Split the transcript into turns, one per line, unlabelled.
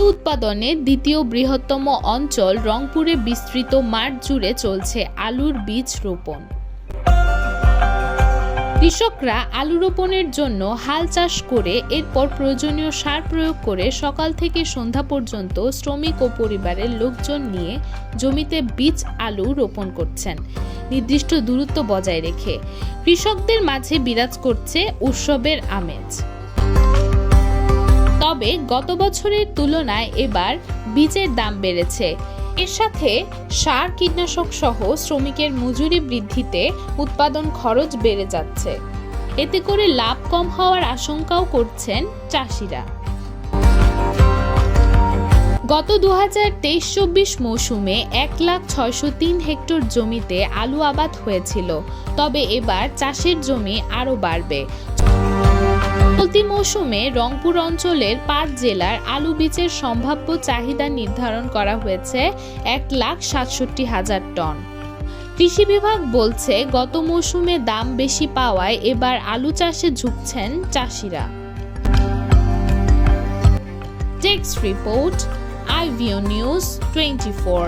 আলু উৎপাদনের দ্বিতীয় বৃহত্তম অঞ্চল রংপুরে বিস্তৃত মাঠ জুড়ে চলছে আলুর বীজ রোপণ। কৃষকরা আলু রোপণের জন্য হাল চাষ করে এরপর প্রয়োজনীয় সার প্রয়োগ করে সকাল থেকে সন্ধ্যা পর্যন্ত শ্রমিক ও পরিবারের লোকজন নিয়ে জমিতে বীজ, আলু রোপণ করছেন। নির্দিষ্ট দূরত্ব বজায় রেখে কৃষকদের মাঝে বিরাজ করছে উৎসবের আমেজ। তবে গত বছরের তুলনায় এবার বীজের দাম বেড়েছে। এর সাথে সার কীটনাশক সহ শ্রমিকের মজুরি বৃদ্ধিতে উৎপাদন খরচ বেড়ে যাচ্ছে। এতে করে লাভ কম হওয়ার আশঙ্কাও করছেন চাষিরা। গত দু হাজার তেইশ চব্বিশ মৌসুমে এক লাখ ছয়শো তিন হেক্টর জমিতে আলু আবাদ হয়েছিল, তবে এবার চাষের জমি আরও বাড়বে। চলতি মৌসুমে রংপুর অঞ্চলের পাঁচ জেলার আলু বীজের সম্ভাব্য চাহিদা নির্ধারণ করা হয়েছে এক লাখ সাতষট্টি হাজার টন। কৃষি বিভাগ বলছে, গত মৌসুমে দাম বেশি পাওয়ায় এবার আলু চাষে ঝুঁকছেন চাষিরা। Report আইভিও news twenty four